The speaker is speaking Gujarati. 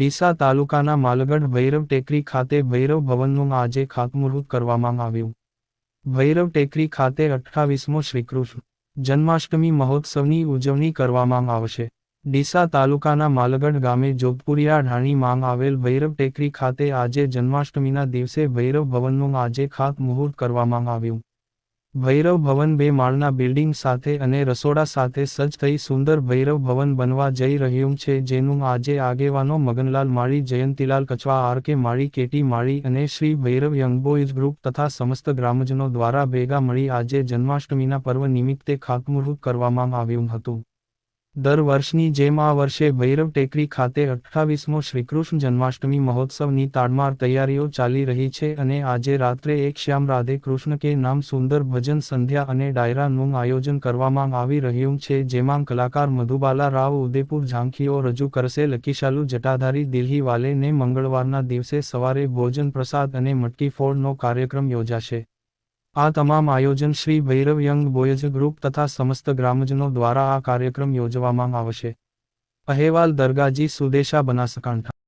ડીસા તાલુકાના માલગઢ ભૈરવ ટેકરી ખાતે ભૈરવ ભવનનું આજે ખાતમુહૂર્ત કરવામાં આવ્યું. ભૈરવ ટેકરી ખાતે અઠ્ઠાવીસમો શ્રીકૃષ્ણ જન્માષ્ટમી મહોત્સવની ઉજવણી કરવામાં આવશે. ડીસા તાલુકાના માલગઢ ગામે જોધપુરિયા ઢાણી માંગ આવેલ ભૈરવ ટેકરી ખાતે આજે જન્માષ્ટમીના દિવસે ભૈરવ ભવનનું આજે ખાતમુહૂર્ત કરવામાં આવ્યું. ભૈરવ ભવન બે માળના બિલ્ડિંગ સાથે અને રસોડા સાથે સજ્જ થઈ સુંદર ભૈરવ ભવન બનવા જઈ રહ્યું છે, જેનું આજે આગેવાનો Maganlal Mali, Jayantilal Kachwa R K Mali, KT માળી અને શ્રી ભૈરવ યંગબોઇઝ ગ્રુપ તથા સમસ્ત ગ્રામજનો દ્વારા ભેગા મળી આજે જન્માષ્ટમીના પર્વ નિમિત્તે ખાતમુહૂર્ત કરવામાં આવ્યું હતું. દર વર્ષની જેમ આ વર્ષે ભૈરવ ટેકરી ખાતે અઠ્ઠાવીસમો શ્રીકૃષ્ણ જન્માષ્ટમી મહોત્સવની તાડમાર તૈયારીઓ ચાલી રહી છે અને આજે રાત્રે એક શ્યામ રાધે કૃષ્ણ કે નામ સુંદર ભજન સંધ્યા અને ડાયરાનું આયોજન કરવામાં આવી રહ્યું છે, જેમાં કલાકાર મધુબાલા રાવ ઉદેપુર ઝાંખીઓ રજૂ કરશે લકીશાલુ જટાધારી દિલ્હી વાલેને મંગળવારના દિવસે સવારે ભોજન પ્રસાદ અને મટકી ફોડનો કાર્યક્રમ યોજાશે. આ તમામ આયોજન Shri Bhairav young boys group તથા સમસ્ત ગ્રામજનો દ્વારા આ કાર્યક્રમ યોજવામાં આવશે. અહેવાલ દરગાજી સુદેશા બનાસકાંઠા.